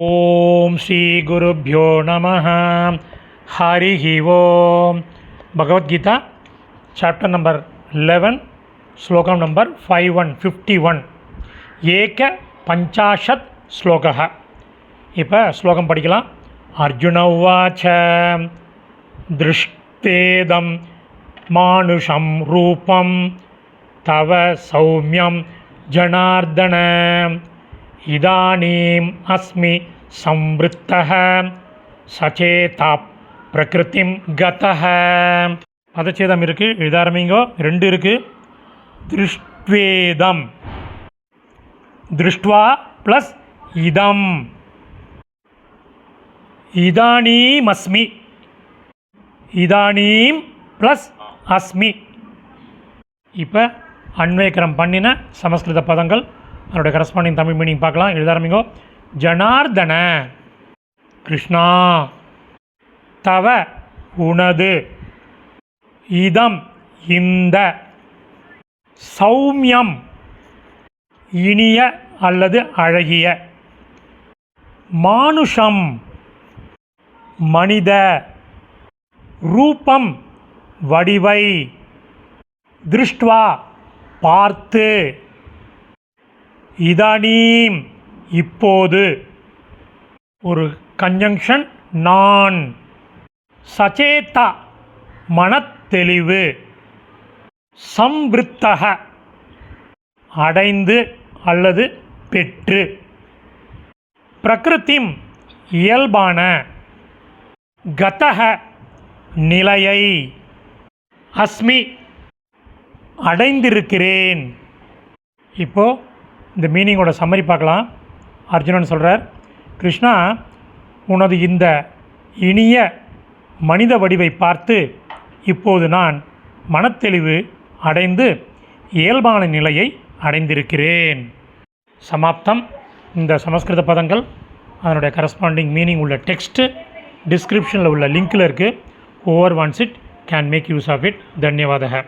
ஓம் ஸ்ரீ குருப்யோ நம ஹரிஹி ஓம். பகவத்கீதா சாப்டர் நம்பர் லெவன் ஸ்லோகம் number five one fifty one ஏக பஞ்சாஷத் ஸ்லோக இப்போ ஸ்லோகம் படிக்கலாம். அர்ஜுன உவாச்ச. திருஷ்டேதம் மானுஷம் ரூபம். தவ சௌமியம் ஜனார்தன. இதானீம் அஸ்மி சம்வృத்தः சச்சேதா பிரகிருத்திம் கதக பதச்சேதம் இருக்குது எழுதாரம்பிங்கோ ரெண்டு இருக்குது திருஷ்வேதம் திருஷ்டுவா ப்ளஸ் இதம் இதானீமஸ்மி இதானீம் ப்ளஸ் அஸ்மி இப்போ அன்வேக்கரம் பண்ணின சமஸ்கிருத பதங்கள் அதனுடைய கரஸ்பாண்டிங் தமிழ் மீனிங் பார்க்கலாம். எழுத ஆரம்பிங்கோ. ஜனார்தன. கிருஷ்ணா. தவ. உனது. இதம். இந்த. சௌமியம். இனிய அல்லது அழகிய. மானுஷம். மனித. ரூபம். வடிவை. திருஷ்டுவா. பார்த்து. இதானீம். இப்போது ஒரு கன்ஜங்ஷன் நான். சச்சேதா மனத்தெளிவு சம்விருத்தக அடைந்து அல்லது பெற்று. பிரகிருத்திம் இயல்பான கதக நிலையை. அஸ்மி அடைந்திருக்கிறேன். இப்போது இந்த மீனிங்கோட சம்மரி பார்க்கலாம். அர்ஜுனன் சொல்கிறார் கிருஷ்ணா உனது இந்த இனிய மனித வடிவை பார்த்து இப்போது நான் மனத்தெளிவு அடைந்து இயல்பான நிலையை அடைந்திருக்கிறேன். சமாப்தம். இந்த சமஸ்கிருத பதங்கள் அதனுடைய கரஸ்பாண்டிங் மீனிங் உள்ள டெக்ஸ்ட்டு டிஸ்கிரிப்ஷனில் உள்ள லிங்க்கில் இருக்குது over once it can make use of it தன்யவாதக.